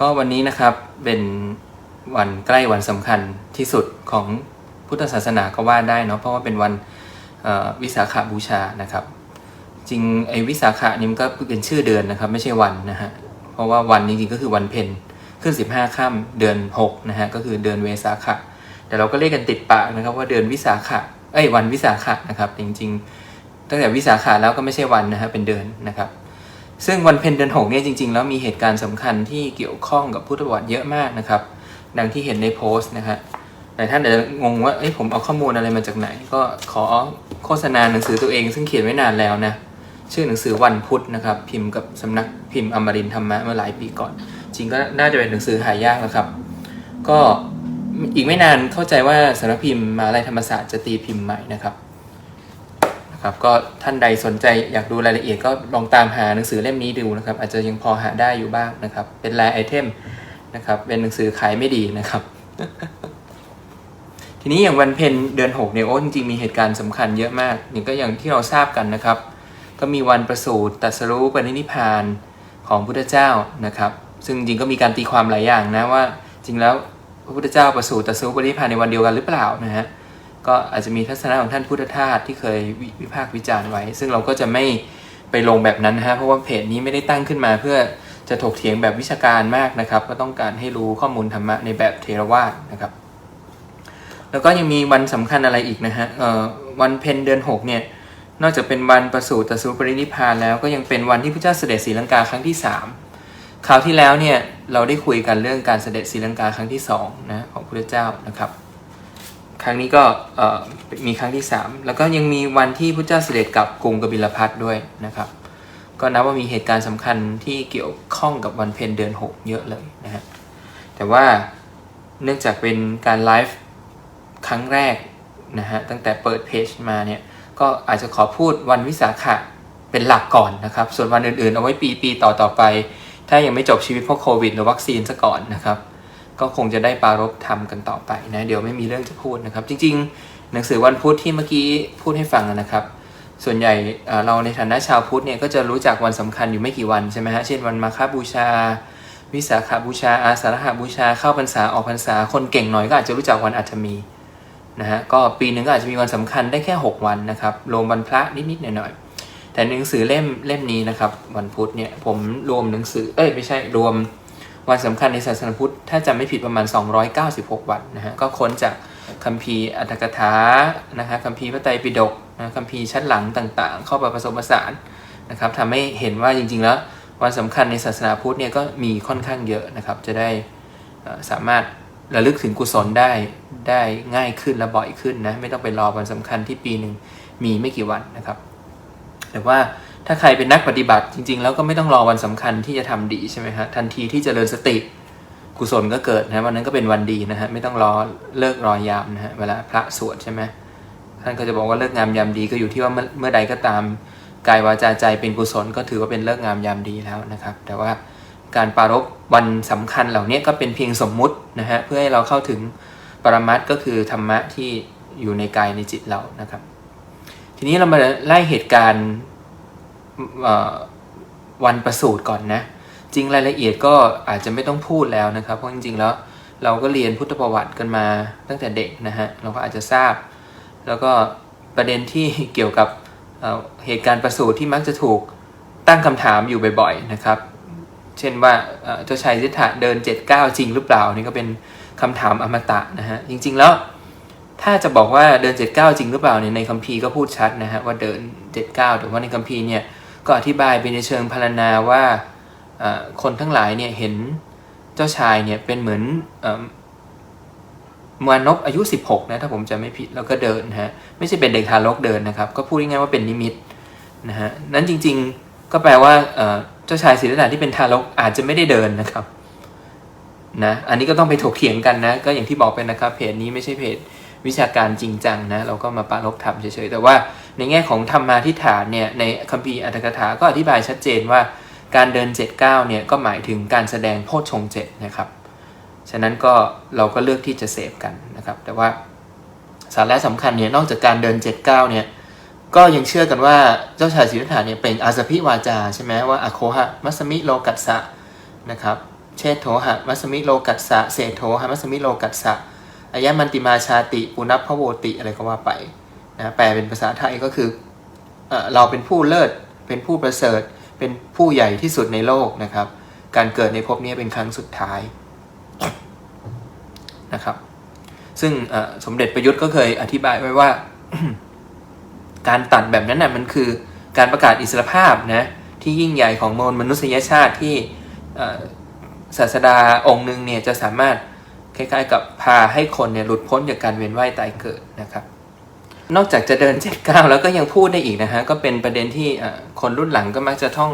ก็วันนี้นะครับเป็นวันใกล้วันสำคัญที่สุดของพุทธศาสนาก็ว่าได้เนาะเพราะว่าเป็นวันวิสาขบูชานะครับ จริงไอ้วิสาขะนี่มันก็เป็นชื่อเดือนนะครับ ไม่ใช่วันนะฮะเพราะว่าวันจริงๆก็คือวันเพ็ญขึ้น 15ค่ำเดือน6นะฮะก็คือเดือนเวสาขะแต่เราก็เรียกกันติดปากนะครับ ว่าเดือนวิสาขะเอ้ยวันวิสาขะนะครับ จริง ๆ ตั้งแต่วิสาขะแล้วก็ไม่ใช่วันนะฮะเป็นเดือนนะครับ ซึ่งวันเพ็ญเดือนหกเนี่ยจริง ๆ แล้วมีเหตุการณ์สำคัญที่เกี่ยวข้องกับพุทธประวัติเยอะมากนะครับ ดังที่เห็นในโพสต์นะฮะหลายท่านอาจจะงงว่าเอ้ยผมเอาข้อมูลอะไรมาจากไหน ก็ขอโฆษณาหนังสือตัวเอง ซึ่งเขียนไว้นานแล้วนะชื่อหนังสือวันพุธนะครับ พิมพ์กับสำนักพิมพ์อมรินธรรมะเมื่อหลายปีก่อน จริงก็น่าจะเป็นหนังสือหายากแล้วครับ ก็อีกไม่นานเข้าใจว่าสำนักพิมพ์มาลัยธรรมศาสตร์จะตีพิมพ์ใหม่นะครับ ครับก็ท่านใดสนใจอยากดูรายละเอียดก็ลองตามหาหนังสือเล่มนี้ดูนะครับ อาจจะยังพอหาได้อยู่บ้างนะครับ เป็นแลไอเทมนะครับ เป็นหนังสือขายไม่ดีนะครับ ทีนี้อย่างวันเพ็ญเดือนหกเนี่ยโอ้จริงๆมีเหตุการณ์สำคัญเยอะมากอย่างก็อย่างที่เราทราบกันนะครับ ก็มีวันประสูติตรัสรู้ปรินิพพานของพุทธเจ้านะครับ ซึ่งจริงก็มีการตีความหลายอย่างนะว่า จริงแล้วพระพุทธเจ้าประสูติตรัสรู้ปรินิพพานในวันเดียวกันหรือเปล่านะฮะ ก็อาจจะมีทัศนะของท่านพุทธทาสที่เคยวิวพากษ์วิจารณ์ไว้ ซึ่งเราก็จะไม่ไปลงแบบนั้นนะฮะเพราะว่าเพจนี้ไม่ได้ตั้งขึ้นมา เพื่อจะถกเถียงแบบวิชาการมากนะครับ ก็ต้องการให้รู้ข้อมูลธรรมะในแบบเทรวาสนะครับ แล้วก็ยังมีวันสำคัญอะไรอีกนะฮะวันเพ็ญเดือนหกเนี่ยนอกจากเป็นวันประสูติตรัสรู้ปรินิพพานแล้วก็ยังเป็นวันที่พระเจ้าเสด็จศรีลังกาครั้งที่3คราวที่แล้วเนี่ยเราได้คุยกันเรื่องการเสด็จศรีลังกาครั้งที่2นะของพระเจ้านะครับ ครั้งนี้ก็มีครั้งที่ 3 แล้วก็ยังมีวันที่พระเจ้าเสด็จกลับกรุงกบิลพัทด้วยนะครับ ก็นับว่ามีเหตุการณ์สำคัญที่เกี่ยวข้องกับวันเพ็ญเดือน 6 เยอะเลยนะฮะแต่ว่าเนื่องจากเป็นการไลฟ์ครั้งแรกนะฮะตั้งแต่เปิดเพจมาเนี่ยก็อาจจะขอพูดวันวิสาขะเป็นหลักก่อนนะครับ ส่วนวันอื่นๆ เอาไว้ปีปีต่อต่อไป ถ้ายังไม่จบชีวิตเพราะโควิด หรือวัคซีนซะก่อนนะครับ ก็คงจะได้ปารบทำกันต่อไปนะ เดี๋ยวไม่มีเรื่องจะพูดนะครับ จริง ๆ หนังสือวันพุธที่เมื่อกี้พูดให้ฟังนะครับ ส่วนใหญ่เราในฐานะชาวพุทธเนี่ยก็จะรู้จักวันสำคัญอยู่ไม่กี่วันใช่ไหมฮะเช่นวันมาฆบูชา วิสาขบูชา อาสาฬหบูชาเข้าพรรษาออกพรรษาคนเก่งหน่อยก็อาจจะรู้จักวันอัฐมีนะฮะก็ปีหนึ่งก็อาจจะมีวันสำคัญได้แค่ 6 วันนะครับรวมวันพระนิดๆหน่อยๆแต่หนังสือเล่มเล่มนี้นะครับ วันพุธเนี่ยผมรวมหนังสือเอ้ยไม่ใช่รวม วันสำคัญในศาสนาพุทธ ถ้าจำไม่ผิดประมาณ 296 วันนะฮะ ก็ค้นจากคัมภีร์อัตถกถา นะฮะคัมภีร์พระไตรปิฎกนะคัมภีร์ชั้นหลังต่างๆ เข้ามาผสมผสานนะครับทำให้เห็นว่าจริงๆ แล้ววันสำคัญในศาสนาพุทธเนี่ยก็มีค่อนข้างเยอะนะครับ จะได้สามารถระลึกถึงกุศลได้ได้ง่ายขึ้นและบ่อยขึ้นนะ ไม่ต้องไปรอวันสำคัญที่ปีหนึ่งมีไม่กี่วันนะครับ แต่ว่า ถ้าใครเป็นนักปฏิบัติจริง ๆ แล้วก็ไม่ต้องรอวันสำคัญที่จะทำดีใช่ไหมฮะทันทีที่จเจริญสติกุศลก็เกิดนะวันนั้นก็เป็นวันดีนะฮะไม่ต้องรอเลิกรอยามนะฮะเวลาพระสวดใช่ไหมท่านก็จะบอกว่าเลิกงามยามดีก็อยู่ที่ว่าเมื่อใดก็ตามกายวาจาใจเป็นกุศลก็ถือว่าเป็นเลิกงามยามดีแล้วนะครับ แต่ว่าการปารบวันสำคัญเหล่านี้ก็เป็นเพียงสมมุตินะฮะเพื่อให้เราเข้าถึงปรมัตถ์ก็คือธรรมะที่อยู่ในกายในจิตเรานะครับ ทีนี้เรามาไล่เหตุการณ์ วันประสูติก่อนนะ จริงรายละเอียดก็อาจจะไม่ต้องพูดแล้วนะครับ เพราะจริงๆแล้วเราก็เรียนพุทธประวัติกันมาตั้งแต่เด็กนะฮะเราก็อาจจะทราบ แล้วก็ประเด็นที่เกี่ยวกับเเหตุการณ์ประสูติที่มักจะถูกตั้งคำถามอยู่บ่อยๆนะครับ เช่นว่าเจ้าชายสิทธะเดิน 79 จริงหรือเปล่านี่ก็เป็นคำถามอมตะนะฮะจริง ๆแล้วถ้าจะบอกว่าเดิน 79 จริงหรือเปล่าเนี่ยในคัมภีร์ก็พูดชัดนะฮะว่าเดิน 79 แต่ว่าในคัมภีร์เนี่ย ก็อธิบายไปในเชิงพรรณนาว่าคนทั้งหลายเนี่ยเห็นเจ้าชายเนี่ยเป็นเหมือนมานพอายุ 16นะถ้าผมจะไม่ผิดแล้วก็เดินนะฮะไม่ใช่เป็นเด็กทารกเดินนะครับ ก็พูดง่ายๆว่าเป็นนิมิตนะฮะนั้นจริงๆก็แปลว่าเจ้าชายสิทธัตถะที่เป็นทารกอาจจะไม่ได้เดินนะครับนะอันนี้ก็ต้องไปถกเถียงกันนะ ก็อย่างที่บอกไปนะครับเพจนี้ไม่ใช่เพจ วิชาการจริงจังนะเราก็มาปรารบธรรมเฉยๆแต่ว่าในแง่ของธรรมาทิฏฐานเนี่ยในคัมภีร์อัตถกถาก็อธิบายชัดเจนว่าการเดิน 79เนี่ยก็หมายถึงการแสดงโพชฌงเจ็ดนะครับ ฉะนั้นก็เราก็เลือกที่จะเสพกันนะครับ แต่ว่าสาระสำคัญเนี่ยนอกจากการเดิน 79เนี่ยก็ยังเชื่อกันว่าเจ้าชายสิทธัตถะเนี่ยเป็นอาสพิวาจาใช่ไหมว่าอโคหะมัสมิโลกัสสะนะครับเชโถหะมัสมิโลกัสสะเศโถหะมัสมิโลกัสสะ อายะมันติมาชาติปุนับพระโวติอะไรก็ว่าไปนะแปลเป็นภาษาไทยก็คือเอเราเป็นผู้เลิศเป็นผู้ประเสริฐ เป็นผู้ใหญ่ที่สุดในโลกนะครับ การเกิดในภพนี้เป็นครั้งสุดท้ายนะครับ ซึ่งสมเด็จประยุทธ์ก็เคยอธิบายไว้ว่า การตัดแบบนั้นน่ะมันคือการประกาศอิสรภาพนะที่ยิ่งใหญ่ของมวลมนุษยชาติที่ศาสดาองค์หนึ่งเนี่ยจะสามารถ คล้ายๆ กับพาให้คนเนี่ยหลุดพ้นจากการเวียนว่ายตายเกิดนะครับ นอกจากจะเดินเจ็ดก้าวแล้วก็ยังพูดได้อีกนะฮะก็เป็นประเด็นที่คนรุ่นหลังก็มักจะท่อง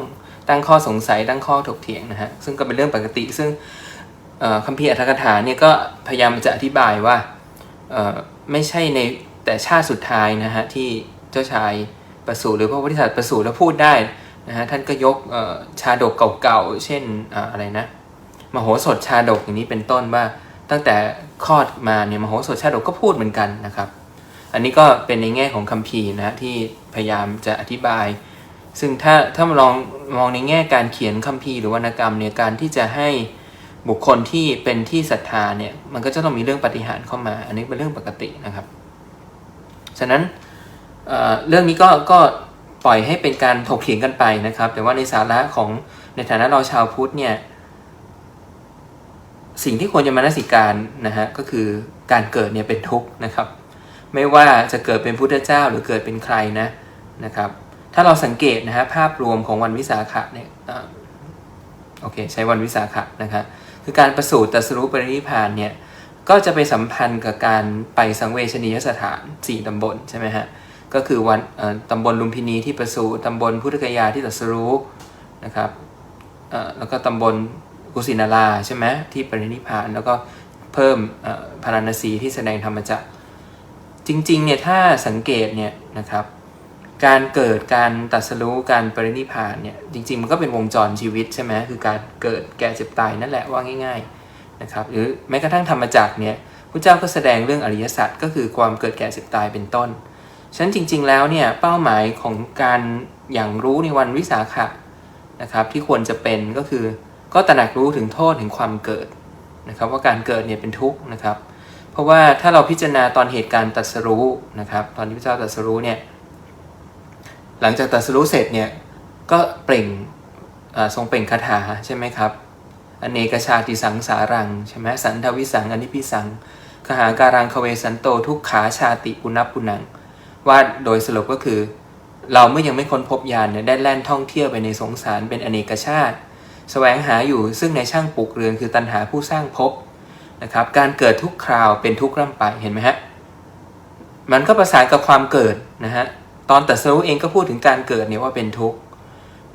ตั้งข้อสงสัยตั้งข้อถกเถียงนะฮะซึ่งก็เป็นเรื่องปกติ ซึ่งคัมภีร์อัตถกถาเนี่ยก็พยายามจะอธิบายว่าไม่ใช่ในแต่ชาติสุดท้ายนะฮะที่เจ้าชายประสูติหรือพระโพธิสัตว์ประสูติแล้วพูดได้นะฮะท่านก็ยกชาดกเก่าๆเช่นอะไรนะมโหสถชาดกอย่างนี้เป็นต้นว่า ตั้งแต่คลอดมาเนี่ยมโหสถชาดกก็พูดเหมือนกันนะครับ อันนี้ก็เป็นในแง่ของคัมภีร์นะที่พยายามจะอธิบาย ซึ่งถ้าถ้าลองมองในแง่การเขียนคัมภีร์หรือวรรณกรรมเนี่ยการที่จะให้บุคคลที่เป็นที่ศรัทธาเนี่ยมันก็จะต้องมีเรื่องปฏิหารเข้ามา อันนี้เป็นเรื่องปกตินะครับ ฉะนั้นเเรื่องนี้ก็ก็ปล่อยให้เป็นการถกเถียงกันไปนะครับ แต่ว่าในสาระของในฐานะเราชาวพุทธเนี่ย สิ่งที่ควรจะมานสิการนะฮะก็คือการเกิดเนี่ยเป็นทุกข์นะครับ ไม่ว่าจะเกิดเป็นพุทธเจ้าหรือเกิดเป็นใครนะนะครับ ถ้าเราสังเกตนะฮะภาพรวมของวันวิสาขะเนี่ยอโอเคใช้วันวิสาขะนะครับคือการประสูติตรัสรู้ปรินิพานเนี่ยก็จะไปสัมพันธ์กับการไปสังเวชนียสถาน 4 ตำบลใช่ไหมฮะก็คือวันตำบลลุมพินีที่ประสูติตำบลพุทธกยาที่ตรัสรู้นะครับแล้วก็ตำบล กุสินาราใช่ไหมที่ปรินิพานแล้วก็เพิ่มพาราณสีที่แสดงธรรมจักรจริงๆเนี่ยถ้าสังเกตเนี่ยนะครับ การเกิดการตรัสรู้การปรินิพานเนี่ยจริงๆ มันก็เป็นวงจรชีวิตใช่ไหมคือการเกิดแก่เจ็บตายนั่นแหละว่าง่าย ๆนะครับ หรือแม้กระทั่งธรรมจักเนี่ยพระเจ้าก็แสดงเรื่องอริยสัจก็คือความเกิดแก่เจ็บตายเป็นต้นฉะนั้นจริง ๆ แล้วเนี่ยเป้าหมายของการอย่างรู้ในวันวิสาขะนะครับที่ควรจะเป็นก็คือ ก็ตระหนักรู้ถึงโทษแห่งความเกิดนะครับว่าการเกิดเนี่ยเป็นทุกข์นะครับ เพราะว่าถ้าเราพิจารณาตอนเหตุการณ์ตรัสรู้นะครับ ตอนที่พระเจ้าตรัสรู้เนี่ยหลังจากตรัสรู้เสร็จเนี่ยก็เปล่งอ่าทรงเปล่งคาถาใช่ไหมครับอเนกชาติสังสารังใช่ไหมสันทวิสังอนิพิสังคหาการังคเวสันโตทุกขาชาติปุณปุนังว่าโดยสรุปก็คือ เราเมื่อยังไม่ค้นพบญาณเนี่ยได้แล่นท่องเที่ยวไปในสงสารเป็นอเนกชาติ แสวงหาอยู่ซึ่งในช่างปลูกเรือนคือตันหาผู้สร้างภพนะครับการเกิดทุกคราวเป็นทุกข์ร่ำไปเห็นไหมฮะมันก็ประสานกับความเกิดนะฮะตอนตัดสู้เองก็พูดถึงการเกิดเนี่ยว่าเป็นทุกข์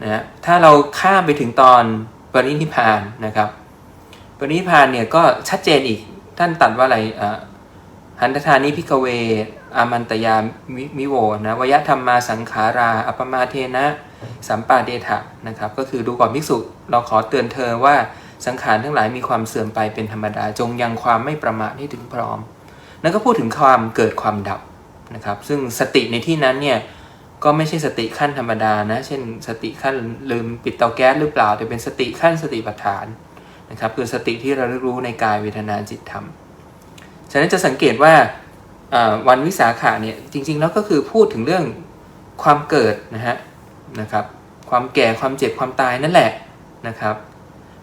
นะฮะถ้าเราข้ามไปถึงตอนปรินิพพานนะครับปรินิพพานเนี่ยก็ชัดเจนอีกท่านตัดว่าอะไรอ่า หันตทานิพิกเว อามันตยามิมิโวนะวยธรรมมาสังขารา อัปมาเทนะ สัมปาเดทะนะครับ ก็คือดูก่อนภิกษุเราขอเตือนเธอว่าสังขารทั้งหลายมีความเสื่อมไปเป็นธรรมดา จงยังความไม่ประมาทให้ถึงพร้อม นั่นก็พูดถึงความเกิดความดับนะครับ ซึ่งสติในที่นั้นเนี่ยก็ไม่ใช่สติขั้นธรรมดานะ เช่น สติขั้นลืมปิดเตาแก๊สหรือเปล่า แต่เป็นสติขั้นสติปัฏฐานนะครับ คือสติที่เรารู้ในกายเวทนาจิตธรรม ฉะนั้นจะสังเกตว่าวันวิสาขะเนี่ยจริงๆแล้วก็คือพูดถึงเรื่องความเกิดนะฮะนะครับความแก่ความเจ็บความตายนั่นแหละนะครับ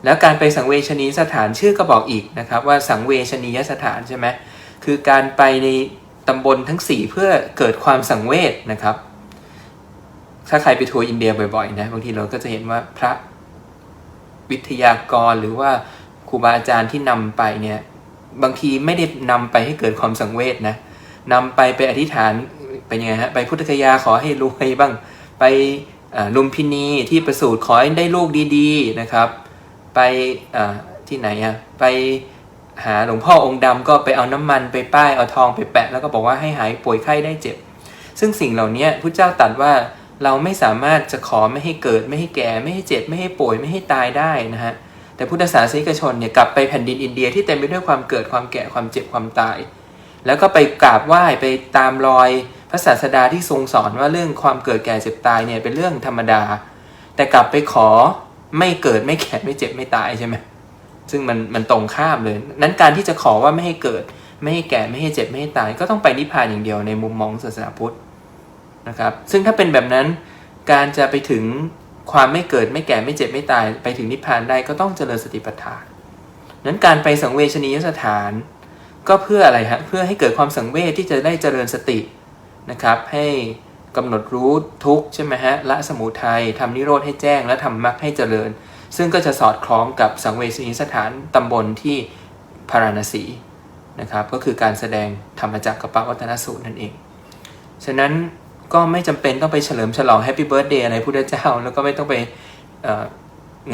แล้วการไปสังเวชนียสถานชื่อก็บอกอีกนะครับว่าสังเวชนียสถานใช่ไหมคือการไปในตำบลทั้ง 4 เพื่อเกิดความสังเวชนะครับ ถ้าใครไปทัวร์อินเดียบ่อยๆนะบางทีเราก็จะเห็นว่าพระวิทยากรหรือว่าครูบาอาจารย์ที่นำไปเนี่ย บางทีไม่ได้นำไปให้เกิดความสังเวชนะนำไปไปอธิษฐานเป็นยังไงฮะไปพุทธคยาขอให้รวยบ้าง ไปลุมพินีที่ประสูติขอให้ได้ลูกดีๆนะครับ ไปที่ไหนอะไปหาหลวงพ่อองค์ดำก็ไปเอาน้ำมันไปป้ายเอาทองไปแปะ แล้วก็บอกว่าให้หายป่วยไข้ได้เจ็บ ซึ่งสิ่งเหล่านี้พระเจ้าตรัสว่าเราไม่สามารถจะขอไม่ให้เกิดไม่ให้แก่ ไม่ให้เจ็บไม่ให้ป่วยไม่ให้ตายได้นะฮะ แต่พุทธศาสนิกชนเนี่ยกลับไปแผ่นดินอินเดียที่เต็มไปด้วยความเกิดความแก่ความเจ็บความตาย แล้วก็ไปกราบไหว้ไปตามรอยพระศาสดาที่ทรงสอนว่าเรื่องความเกิดแก่เจ็บตายเนี่ยเป็นเรื่องธรรมดา แต่กลับไปขอไม่เกิดไม่แก่ไม่เจ็บไม่ตายใช่ไหมซึ่งมันมันตรงข้ามเลย นั้นการที่จะขอว่าไม่ให้เกิด ไม่ให้แก่ไม่ให้เจ็บไม่ให้ตาย ก็ต้องไปนิพพานอย่างเดียวในมุมมองศาสนาพุทธนะครับ ซึ่งถ้าเป็นแบบนั้นการจะไปถึง ความไม่เกิดไม่แก่ไม่เจ็บไม่ตายไปถึงนิพพานได้ก็ต้องเจริญสติปัฏฐาน นั้นการไปสังเวชนียสถาน ก็เพื่ออะไรฮะเพื่อให้เกิดความสังเวชที่จะได้เจริญสตินะครับ ให้กำหนดรู้ทุกใช่ไหมฮะละสมุทัยทำนิโรธให้แจ้งและทำมรรคให้เจริญ ซึ่งก็จะสอดคล้องกับสังเวชนียสถานตำบลที่พาราณสีนะครับ ก็คือการแสดงธรรมจักรกับปวัฒนสูตรนั่นเอง ฉะนั้น ก็ไม่จำเป็นต้องไปเฉลิมฉลองแฮปปี้เบิร์ดเดย์อะไรพุทธเจ้า แล้วก็ไม่ต้องไป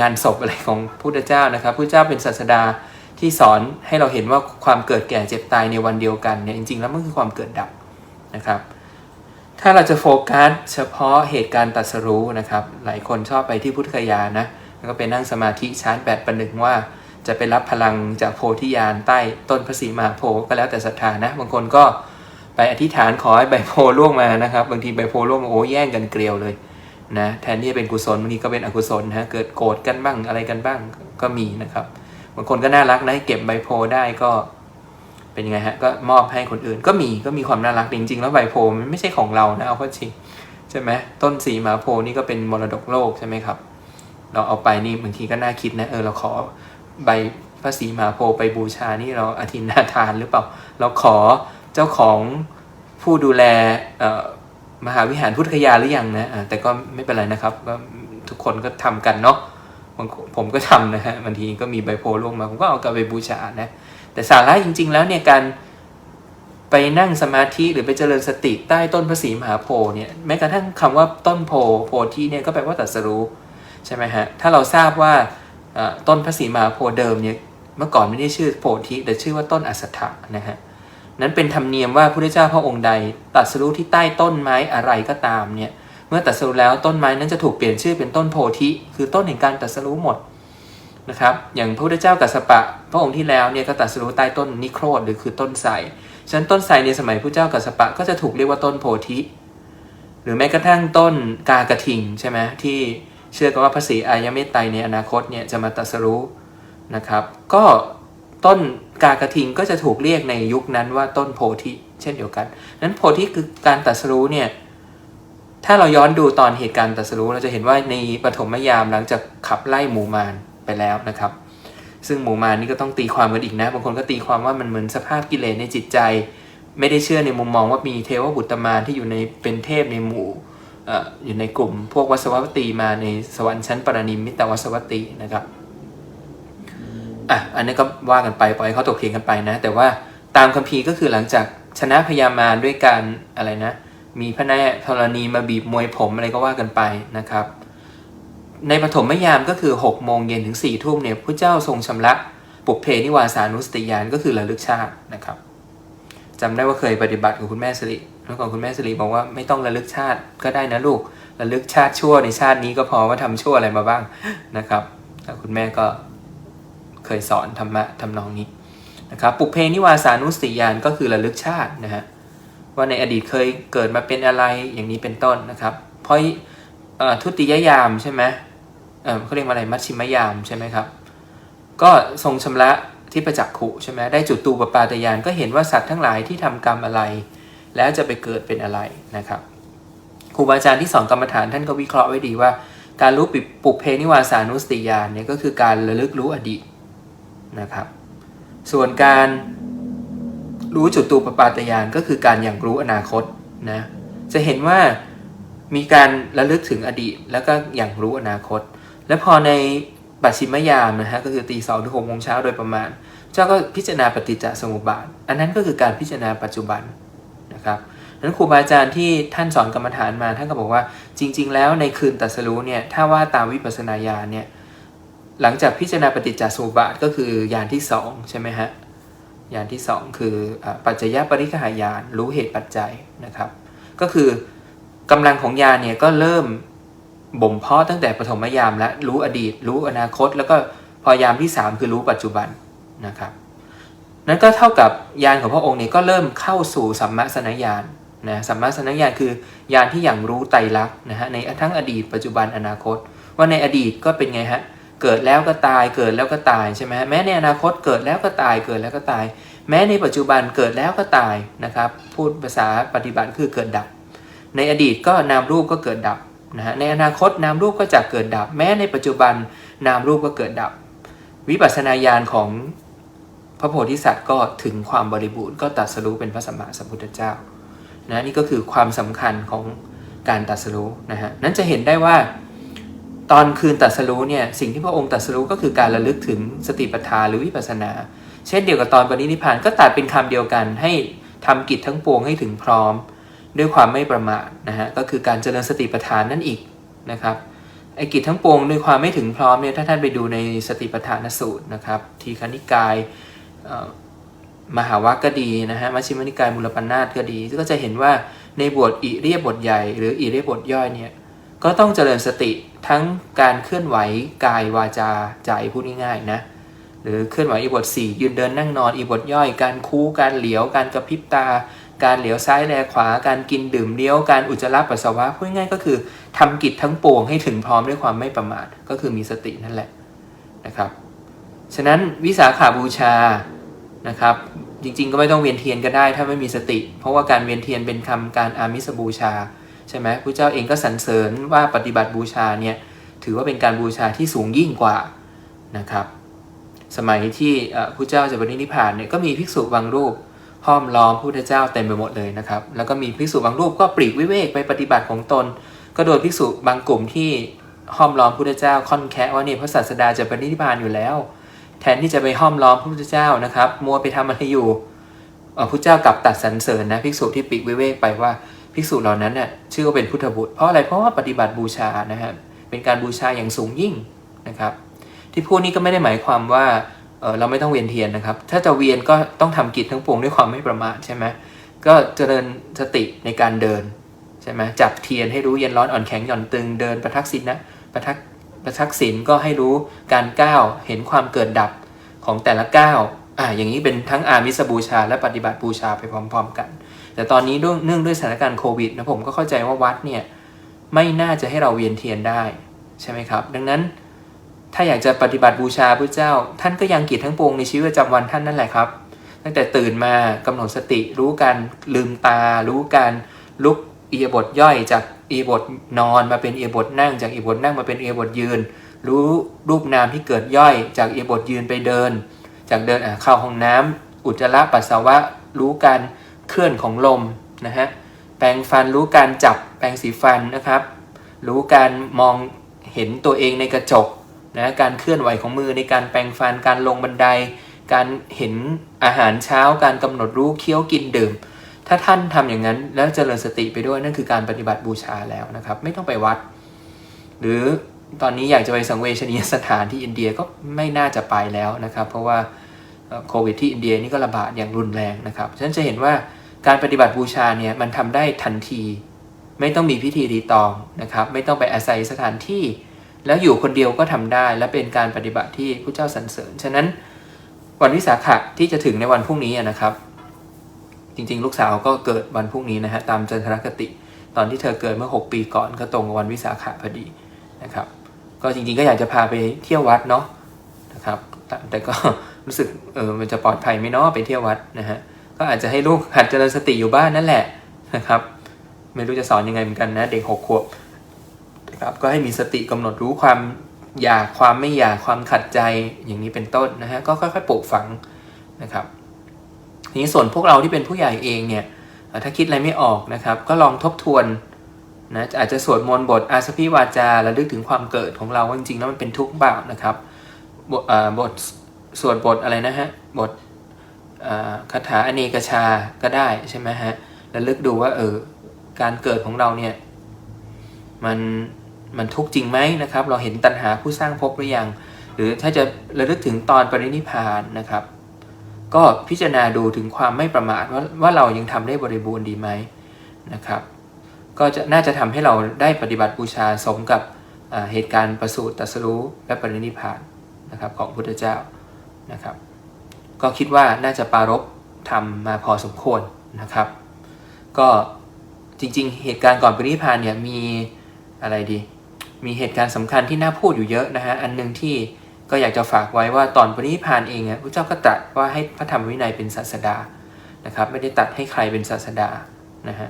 งานศพอะไรของพุทธเจ้านะครับพุทธเจ้าเป็นศาสดาที่สอนให้เราเห็นว่าความเกิดแก่เจ็บตายในวันเดียวกันเนี่ยจริงๆ แล้วมันคือความเกิดดับนะครับ ถ้าเราจะโฟกัสเฉพาะเหตุการณ์ตรัสรู้นะครับ หลายคนชอบไปที่พุทธคยานะแล้วก็ไปนั่งสมาธิชาร์จแบตประหนึ่งว่า จะไปรับพลังจากโพธิญาณใต้ต้นพระศรีมหาโพก็แล้วแต่ศรัทธานะบางคนก็ ไปอธิษฐานขอให้ใบโพธิ์ร่วงมานะครับ บางทีใบโพธิ์ร่วงมาโอ้แย่งกันเกลียวเลยนะแทนที่จะเป็นกุศลบางทีก็เป็นอกุศลนะเกิดโกรธกันบ้างอะไรกันบ้างก็มีนะครับบางคนก็น่ารักนะเก็บใบโพได้ก็เป็นยังไงฮะก็มอบให้คนอื่นก็มีก็มีความน่ารักจริงๆ แล้วใบโพมันไม่ใช่ของเรานะเอาเข้าจริงใช่ไหมต้นสีมาโพนี่ก็เป็นมรดกโลกใช่ไหมครับ เราเอาไปนี่บางทีก็น่าคิดนะเออเราขอใบพระศรีมหาโพไปบูชานี่เราอธินาทานหรือเปล่า เราขอ จ้าของผู้ดูแลมหาวิหารพุทธคยาหรือยังนะแต่ก็ไม่เป็นไรนะครับก็ทุกคนก็ทำกันเนาะผมก็ทำนะฮะบางทีก็มีใบโพลงมา ผมก็เอากลับไปบูชานะแต่สาระจริง ๆ แล้วเนี่ยการไปนั่งสมาธิหรือไปเจริญสติใต้ต้นพระศรีมหาโพเนี่ยแม้กระทั่งคำว่าต้นโพโพธิเนี่ยก็แปลว่าตรัสรู้ใช่ไหมฮะถ้าเราทราบว่าต้นพระศรีมหาโพเดิมเนี่ยเมื่อก่อนไม่ได้ชื่อโพธิแต่ชื่อว่าต้นอัสสะนะฮะ นั้นเป็นธรรมเนียมว่าพระพุทธเจ้าพระองค์ใดตรัสรู้ที่ใต้ต้นไม้อะไรก็ตามเนี่ยเมื่อตรัสรู้แล้วต้นไม้นั้นจะถูกเปลี่ยนชื่อเป็นต้นโพธิคือต้นแห่งการตรัสรู้หมดนะครับอย่างพระพุทธเจ้ากัสปะ พระองค์ที่แล้วเนี่ยก็ตรัสรู้ใต้ต้นนิโครธหรือคือต้นไทรฉะนั้นต้นไทรในสมัยพระเจ้ากัสปะก็จะถูกเรียกว่าต้นโพธิ หรือแม้กระทั่งต้นกากระทิงใช่ไหมที่เชื่อกันว่าพระศรีอายเมตไตรในอนาคตเนี่ยจะมาตรัสรู้นะครับ ก็ต้น กากระทิงก็จะถูกเรียกในยุคนั้นว่าต้นโพธิ เช่นเดียวกัน นั้นโพธิคือการตรัสรู้เนี่ยถ้าเราย้อนดูตอนเหตุการณ์ตรัสรู้เราจะเห็นว่าในปฐมยามหลังจากขับไล่หมู่มารไปแล้วนะครับ ซึ่งหมู่มารนี่ก็ต้องตีความกันอีกนะบางคนก็ตีความว่ามันเหมือนสภาพกิเลสในจิตใจ ไม่ได้เชื่อในมุมมองว่ามีเทวบุตรมารที่อยู่ในเป็นเทพในหมู่ออยู่ในกลุ่ม พวกวัสวัตตีมาในสวรรค์ชั้นปรนิมิตวสวัตตีนะครับ อะอันนี้ก็ว่ากันไปปล่อยเขาตกเถียงกันไปนะ แต่ว่าตามคัมภีร์ก็คือหลังจากชนะพญามารด้วยการอะไรนะ มีพระแน่ธรณีมาบีบมวยผมอะไรก็ว่ากันไปนะครับ ในปฐมยามก็คือ6โมงเย็นถึง4ทุ่มเนี่ยพระเจ้าทรงชำระปุเพนิวาสานุสติยานก็คือระลึกชาตินะครับจำได้ว่าเคยปฏิบัติกับคุณแม่สิริเมื่อก่อนคุณแม่สิริบอกว่าไม่ต้องระลึกชาติก็ได้นะลูกระลึกชาติชั่วในชาตินี้ก็พอว่าทำชั่วอะไรมาบ้างนะครับแล้วคุณแม่ก็ เคยสอนธรรมะทำนองนี้นะครับปุเพนิวาสานุสติยานก็คือระลึกชาตินะฮะว่าในอดีตเคยเกิดมาเป็นอะไรอย่างนี้เป็นต้นนะครับ เพราะทุติยยามใช่ไหมเออเขาเรียกว่าอะไรมัชชิมยามใช่ไหมครับ ก็ทรงชำระที่ประจักขุใช่ไหมได้จุดตูปปาตยานก็เห็นว่าสัตว์ทั้งหลายที่ทำกรรมอะไร แล้วจะไปเกิดเป็นอะไรนะครับครูบาอาจารย์ที่สอนกรรมฐานท่านก็วิเคราะห์ไว้ดีว่า การรู้ปิปุเพนิวาสานุสติยานเนี่ยก็คือการระลึกรู้อดีต นะครับ ส่วนการรู้จุดตูปปาตยานก็คือการอย่างรู้อนาคตนะจะเห็นว่ามีการระลึกถึงอดีต แล้วก็อย่างรู้อนาคต และพอในปัจฉิมยามนะฮะก็คือตีสองถึงหกโมงเช้าโดยประมาณ เจ้าก็พิจารณาปฏิจจสมุปบาท อันนั้นก็คือการพิจารณาปัจจุบันนะครับนั้นครูบาอาจารย์ที่ท่านสอนกรรมฐานมาท่านก็บอกว่าจริง ๆ แล้วในคืนตรัสรู้เนี่ยถ้าว่าตามวิปัสสนาญาณเนี่ย หลังจากพิจารณาปฏิจจสมุปบาทก็คือยานที่สองใช่ไหมฮะยานที่สองคืออปัจจยปริคหายานรู้เหตุปัจจัยนะครับ ก็คือกำลังของยานเนี่ยก็เริ่มบ่มเพาะตั้งแต่ปฐมยามแล้วรู้อดีต รู้อนาคต แล้วก็พอยามที่สามคือรู้ปัจจุบันนะครับนั้นก็เท่ากับยานของพระองค์เนี่ยก็เริ่มเข้าสู่สัมมาสนญาณนะสัมมาสนญาณคือยานที่อย่างรู้ไตรลักษณ์นะฮะในทั้งอดีต ปัจจุบันอนาคต ว่าในอดีตก็เป็นไงฮะ เกิดแล้วก็ตายเกิดแล้วก็ตายใช่ไหมแม้ในอนาคตเกิดแล้วก็ตายเกิดแล้วก็ตาย แม้ในปัจจุบันเกิดแล้วก็ตายนะครับ พูดภาษาปฏิบัติคือเกิดดับ ในอดีตก็นามรูปก็เกิดดับนะฮะในอนาคตนามรูปก็จะเกิดดับ แม้ในปัจจุบันนามรูปก็เกิดดับ วิปัสสนาญาณของพระโพธิสัตว์ก็ถึงความบริบูรณ์ก็ตรัสรู้เป็นพระสัมมาสัมพุทธเจ้านะนี่ก็คือความสำคัญของการตรัสรู้นะฮะนั้นจะเห็นได้ว่า ตอนคืนตรัสรู้เนี่ยสิ่งที่พระองค์ตรัสรู้ก็คือการระลึกถึงสติปัฏฐานหรือวิปัสสนา เช่นเดียวกับตอนปรินิพานก็ตัดเป็นคำเดียวกันให้ทำกิจทั้งปวงให้ถึงพร้อม ด้วยความไม่ประมาทนะฮะก็คือการเจริญสติปัฏฐานนั่นอีกนะครับไอ้กิจทั้งปวงด้วยความไม่ถึงพร้อมเนี่ยถ้าท่านไปดูในสติปัฏฐานสูตรนะครับทีคณิกายมหาวัคก็ดีนะฮะมัชฌิมนิกายมูลปัญนาตก็ดี ก็จะเห็นว่าในบทอิเรียบทใหญ่ หรืออิเรียบทย่อยเนี่ย ก็ต้องเจริญสติทั้งการเคลื่อนไหวกายวาจาใจพูดง่ายๆนะหรือเคลื่อนไหวอีบท4ยืนเดินนั่งนอนอีบทย่อย การคู้การเหลียว การกระพริบตา การเหลียวซ้ายแลขวา การกินดื่มเลี้ยวการอุจจาระปัสสาวะพูดง่ายก็คือทำกิจทั้งปวงให้ถึงพร้อมด้วยความไม่ประมาทก็คือมีสตินั่นแหละนะครับฉะนั้นวิสาขาบูชานะครับจริงๆ ก็ไม่ต้องเวียนเทียนก็ได้ถ้าไม่มีสติ เพราะว่าการเวียนเทียนเป็นคำการอามิสบูชา ใช่ไหมพระเจ้าเองก็สรรเสริญว่าปฏิบัติบูชาเนี่ยถือว่าเป็นการบูชาที่สูงยิ่งกว่านะครับ สมัยที่พระเจ้าจะบรินิพพานเนี่ยก็มีภิกษุบางรูปห้อมล้อมพระพุทธเจ้าเต็มไปหมดเลยนะครับ แล้วก็มีภิกษุบางรูปก็ปลีกวิเวกไปปฏิบัติของตน ก็โดยภิกษุบางกลุ่มที่ห้อมล้อมพระพุทธเจ้าค่อนแคะว่าเนี่ยพระศาสดาจะบรินิพพานอยู่แล้ว แทนที่จะไปห้อมล้อมพระพุทธเจ้านะครับ มัวไปทำอะไรอยู่พระเจ้ากลับตัดสรรเสริญนะภิกษุที่ปลีกวิเวกไปว่า ภิกษุเหล่านั้นเนี่ยชื่อว่าเป็นพุทธบุตรเพราะอะไรเพราะว่าปฏิบัติบูชานะฮะเป็นการบูชาอย่างสูงยิ่งนะครับ ที่พูดนี้ก็ไม่ได้หมายความว่าเเราไม่ต้องเวียนเทียนนะครับ ถ้าจะเวียนก็ต้องทำกิจทั้งปวงด้วยความไม่ประมาทใช่ไหมก็เจริญสติในการเดินใช่ไหมจับเทียนให้รู้เย็นร้อนอ่อนแข็งหย่อนตึงเดินประทักษิณนะประทักประทักษิณก็ให้รู้การก้าวเห็นความเกิดดับของแต่ละก้าว อ่าอย่างนี้เป็นทั้งอามิสบูชา และปฏิบัติบูชาไปพร้อม ๆ กัน แต่ตอนนี้เนื่องด้วยสถานการณ์โควิดนะผมก็เข้าใจว่าวัดเนี่ยไม่น่าจะให้เราเวียนเทียนได้ใช่ไหมครับ ดังนั้นถ้าอยากจะปฏิบัติบูชาพระเจ้า ท่านก็ยังกิจทั้งปวงในชีวิตประจำวันท่านนั่นแหละครับ ตั้งแต่ตื่นมากำหนดสติรู้การลืมตา รู้การลุกเอียบทย่อยจากเอียบทนอนมาเป็นเอียบทนั่งจากเอียบทนั่งมาเป็นเอียบทยืน รู้รูปนามที่เกิดย่อยจากเอียบทยืนไปเดิน จากเดินเข้าห้องน้ำอุจจาระปัสสาวะรู้การเคลื่อนของลมนะฮะแปรงฟันรู้การจับแปรงสีฟันนะครับ รู้การมองเห็นตัวเองในกระจกนะการเคลื่อนไหวของมือในการแปรงฟันการลงบันได การเห็นอาหารเช้า การกำหนดรู้เคี้ยวกินดื่ม ถ้าท่านทำอย่างนั้นแล้วเจริญสติไปด้วยนั่นคือการปฏิบัติบูชาแล้วนะครับ ไม่ต้องไปวัด หรือตอนนี้อยากจะไปสังเวชนียสถานที่อินเดียก็ไม่น่าจะไปแล้วนะครับ เพราะว่า โควิดที่อินเดียนี่ก็ระบาดอย่างรุนแรงนะครับฉะนั้นจะเห็นว่าการปฏิบัติบูชาเนี่ยมันทำได้ทันที ไม่ต้องมีพิธีรีตองนะครับ ไม่ต้องไปอาศัยสถานที่ แล้วอยู่คนเดียวก็ทำได้ และเป็นการปฏิบัติที่พระเจ้าสรรเสริญ ฉะนั้นวันวิสาขะที่จะถึงในวันพรุ่งนี้นะครับ จริงๆ ลูกสาวก็เกิดวันพรุ่งนี้นะฮะตามจันทรคติ ตอนที่เธอเกิดเมื่อ 6 ปีก่อนก็ตรงกับวันวิสาขะพอดีนะครับ ก็จริงๆก็อยากจะพาไปเที่ยววัดเนาะนะครับ แต่ก็ รู้สึกเออมันจะปลอดภัยไหมเนาะไปเที่ยววัดนะฮะก็อาจจะให้ลูกหัดเจริญสติอยู่บ้านนั่นแหละนะครับไม่รู้จะสอนยังไงเหมือนกันนะเด็กหกขวบครับก็ให้มีสติกำหนดรู้ความอยากความไม่อยากความขัดใจอย่างนี้เป็นต้นนะฮะก็ค่อยๆปลูกฝังนะครับทีนี้ส่วนพวกเราที่เป็นผู้ใหญ่เองเนี่ยถ้าคิดอะไรไม่ออกนะครับ ก็ลองทบทวนนะอาจจะสวดมนต์บทอาสพิวาจาระลึกถึงความเกิดของเราว่าจริงๆแล้วมันเป็นทุกข์เปล่านะครับบทบท สวดบทอะไรนะฮะ บทคาถาอเนกชาก็ได้ใช่ไหมฮะระลึกดูว่าเออการเกิดของเราเนี่ยมันมันทุกจริงไหมนะครับ เราเห็นตัณหาผู้สร้างภพหรือยัง หรือถ้าจะระลึกถึงตอนปรินิพานนะครับ ก็พิจารณาดูถึงความไม่ประมาทว่าว่าเรายังทำได้บริบูรณ์ดีไหมนะครับ ก็จะน่าจะทำให้เราได้ปฏิบัติบูชาสมกับเหตุการณ์ประสูติตรัสรู้และปรินิพานนะครับของพุทธเจ้า นะครับ ก็คิดว่าน่าจะปารบทำมาพอสมควรนะครับ ก็จริงๆ เหตุการณ์ก่อนปรินิพานเนี่ยมีอะไรดี มีเหตุการณ์สำคัญที่น่าพูดอยู่เยอะนะฮะ อันหนึ่งที่ก็อยากจะฝากไว้ว่าตอนปรินิพานเองพระเจ้าก็ตรัสว่าให้พระธรรมวินัยเป็นศาสดานะครับ ไม่ได้ตัดให้ใครเป็นศาสดานะฮะ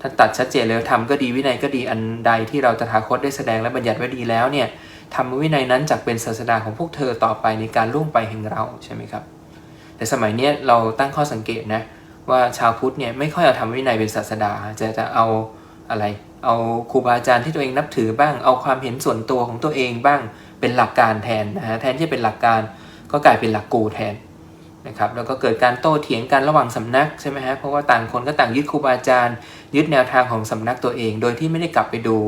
ท่านตัดชัดเจนเลยว่าธรรมก็ดีวินัยก็ดีอันใดที่เราตถาคตได้แสดงและบัญญัติไว้ดีแล้วเนี่ย ธรรมวินัยนั้นจักเป็นศาสดาของพวกเธอต่อไปในการล่วงไปแห่งเราใช่ไหมครับ แต่สมัยนี้เราตั้งข้อสังเกตนะว่าชาวพุทธเนี่ยไม่ค่อยเอาธรรมวินัยเป็นศาสดา จะจะเอาอะไร เอาครูบาอาจารย์ที่ตัวเองนับถือบ้าง เอาความเห็นส่วนตัวของตัวเองบ้างเป็นหลักการแทนนะฮะแทนที่จะเป็นหลักการก็กลายเป็นหลักกูแทนนะครับแล้วก็เกิดการโต้เถียงกันระหว่างสำนักใช่ไหมฮะเพราะว่าต่างคนก็ต่างยึดครูบาอาจารย์ ยึดแนวทางของสำนักตัวเอง โดยที่ไม่ได้กลับไปดู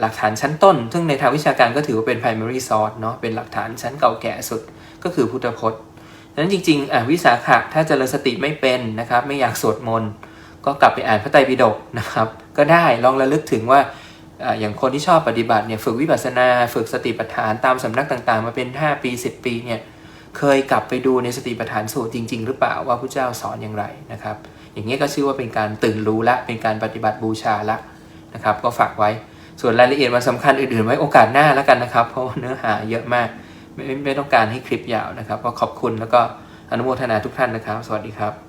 หลักฐานชั้นต้น ซึ่งในทางวิชาการก็ถือว่าเป็น primary source เนาะเป็นหลักฐานชั้นเก่าแก่สุดก็คือพุทธพจน์ดังนั้นจริงๆอะวิสาขะถ้าเจริญสติไม่เป็นนะครับ ไม่อยากสวดมนต์ก็กลับไปอ่านพระไตรปิฎกนะครับ ก็ได้ลองระลึกถึงว่าออย่างคนที่ชอบปฏิบัติเนี่ยฝึกวิปัสสนา ฝึกสติปัฏฐานตามสำนักต่างๆ มาเป็น 5 ปี 10 ปีเนี่ยเคยกลับไปดูในสติปัฏฐานสูตรจริง ๆ หรือเปล่าว่าพระเจ้าสอนอย่างไรนะครับ อย่างนี้ก็ชื่อว่าเป็นการตื่นรู้ละเป็นการปฏิบัติบูชาละนะครับ ก็ฝากไว้ ส่วนรายละเอียดมันสำคัญอื่นๆ ไว้โอกาสหน้าแล้วกันนะครับ เพราะเนื้อหาเยอะมากไมไม่ไม่ต้องการให้คลิปยาวนะครับ ก็ขอบคุณแล้วก็อนุโมทนาทุกท่านนะครับ สวัสดีครับ